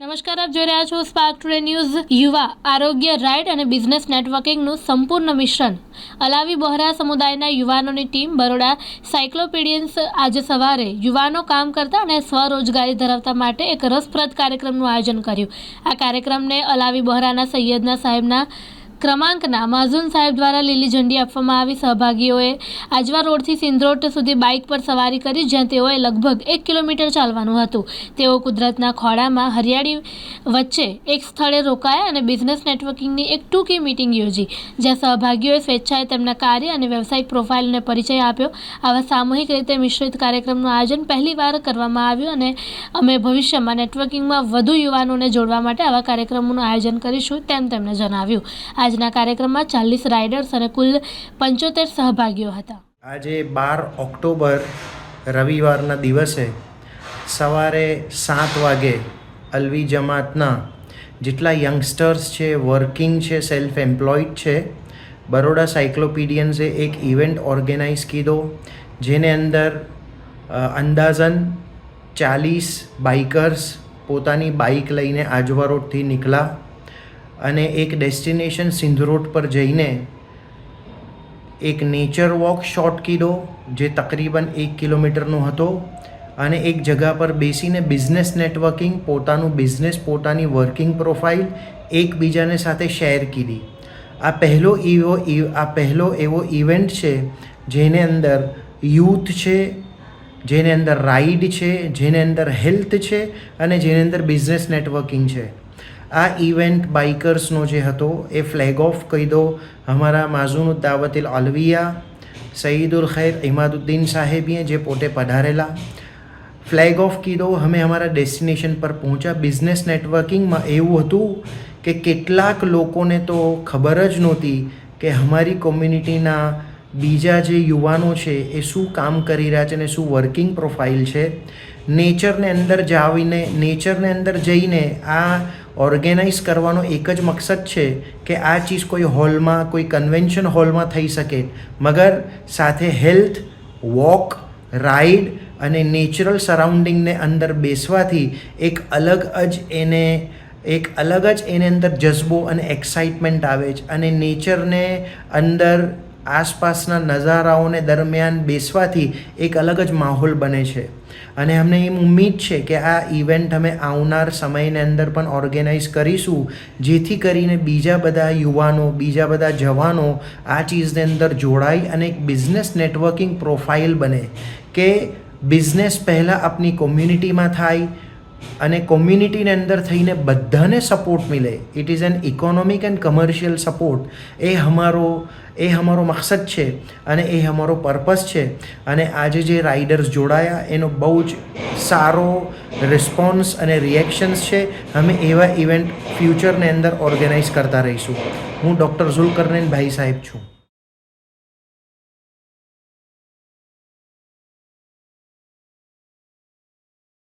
નમસ્કાર, આપ જોઈ રહ્યા છો સ્પાર્ક ટુડે ન્યૂઝ યુવા, આરોગ્ય, રાઇડ અને બિઝનેસ નેટવર્કિંગનું સંપૂર્ણ મિશ્રણ. અલાવી બહોરા સમુદાયના યુવાનોની ટીમ બરોડા સાયક્લોપીડિયન્સ આજે સવારે યુવાનો કામ કરતા અને સ્વરોજગારી ધરાવતા માટે એક રસપ્રદ કાર્યક્રમનું આયોજન કર્યું. આ કાર્યક્રમને અલાવી બહોરાના સૈયદના સાહેબના ક્રમાંકના માઝુન સાહેબ દ્વારા લીલી ઝંડી આપવામાં આવી. સહભાગીઓએ આજવા રોડથી સિંદ્રોટ સુધી બાઇક પર સવારી કરી, જ્યાં તેઓએ લગભગ એક કિલોમીટર ચાલવાનું હતું. તેઓ કુદરતના ખોળામાં હરિયાળી વચ્ચે એક સ્થળે રોકાયા અને બિઝનેસ નેટવર્કિંગની એક ટૂંકી મિટિંગ યોજી. જ્યાં સહભાગીઓએ સ્વેચ્છાએ તેમના કાર્ય અને વ્યવસાયિક પ્રોફાઇલને પરિચય આપ્યો. આવા સામૂહિક રીતે મિશ્રિત કાર્યક્રમનું આયોજન પહેલીવાર કરવામાં આવ્યું અને અમે ભવિષ્યમાં નેટવર્કિંગમાં વધુ યુવાનોને જોડવા માટે આવા કાર્યક્રમોનું આયોજન કરીશું તેમ તેમણે જણાવ્યું. આજના કાર્યક્રમમાં ચાલીસ રાઇડર્સ અને કુલ પંચોતેર સહભાગીઓ હતા. આજે બાર ઓક્ટોબર રવિવારના દિવસે સવારે સાત વાગે અલવી જમાતના જેટલા યંગસ્ટર્સ છે, વર્કિંગ છે સેલ્ફ એમ્પ્લોયડ છે, બરોડા સાયક્લોપીડિયન્સે એક ઇવેન્ટ ઓર્ગેનાઇઝ કીધો, જેને અંદર અંદાજન ચાલીસ બાઇકર્સ પોતાની બાઇક લઈને આજવા રોડથી નીકળ્યા. અને એક ડેસ્ટિનેશન સિંધ રોડ પર જઈને એક નેચર વોક શોર્ટ કીધો, જે તકરીબન એક કિલોમીટરનો હતો અને એક જગા પર બેસીને બિઝનેસ નેટવર્કિંગ પોતાનું બિઝનેસ પોતાની વર્કિંગ પ્રોફાઇલ એકબીજાને સાથે શેર કીધી. આ પહેલો એવો આ પહેલો એવો ઇવેન્ટ છે જેને અંદર યુથ છે, જેને અંદર રાઈડ છે, જેને અંદર હેલ્થ છે અને જેને અંદર બિઝનેસ નેટવર્કિંગ છે. આ ઇવેન્ટ બાઇકર્સનો જે હતો, એ ફ્લેગ ઓફ કહી દો. હમારા માઝુન દાવતિલ અલવિયા, સઈદુલ ખૈર ઇમાદુદ્દીન સાહેબીએ જે પોતે પધારેલા. ફ્લેગ ઓફ કીધો અમે અમારા ડેસ્ટિનેશન પર પહોંચ્યા. બિઝનેસ નેટવર્કિંગમાં એવું હતું કે કેટલાક લોકોને તો ખબર જ નહોતી કે અમારી કોમ્યુનિટીના બીજા જે યુવાનો છે, એ શું કામ કરી રહ્યા છે અને શું વર્કિંગ પ્રોફાઇલ છે. નેચરને અંદર જાવીને નેચરને અંદર જઈને આ ઓર્ગેનાઇઝ કરવાનો એક જ મકસદ છે કે આ ચીજ કોઈ હોલમાં, કોઈ કન્વેન્શન હોલમાં થઈ શકે. મગર સાથે હેલ્થ, વોક રાઈડ અને નેચરલ સરાઉન્ડિંગને અંદર બેસવાથી એક અલગ જ એને, એક અલગ જ એને અંદર જજ્બો અને એક્સાઇટમેન્ટ આવે છે. અને નેચરને અંદર આસપાસના નજારાઓને દરમિયાન બેસવાથી એક અલગ જ માહોલ બને છે. અને અમને એમ ઉમ્મીદ છે કે આ ઇવેન્ટ અમે આવનાર સમયની અંદર પણ ઓર્ગેનાઇઝ કરીશું, જેથી કરીને બીજા બધા યુવાનો, બીજા બધા જવાનો આ ચીજની અંદર જોડાય અને એક બિઝનેસ નેટવર્કિંગ પ્રોફાઇલ બને. કે બિઝનેસ પહેલાં આપની કોમ્યુનિટીમાં થાય અને કોમ્યુનિટીની અંદર થઈને બધાને support Mile. It is an economic and commercial support એ અમારો એ અમારો મકસદ છે અને એ અમારો પર્પસ છે. અને આજે જે રાઇડર્સ જોડાયા, એનો બહુ જ સારો રિસ્પોન્સ અને રિએક્શન્સ છે. અમે એવા ઇવેન્ટ ફ્યુચરની અંદર ઓર્ગેનાઇઝ કરતા રહીશું. હું ડૉક્ટર ઝુલકરનેન ભાઈ સાહેબ છું.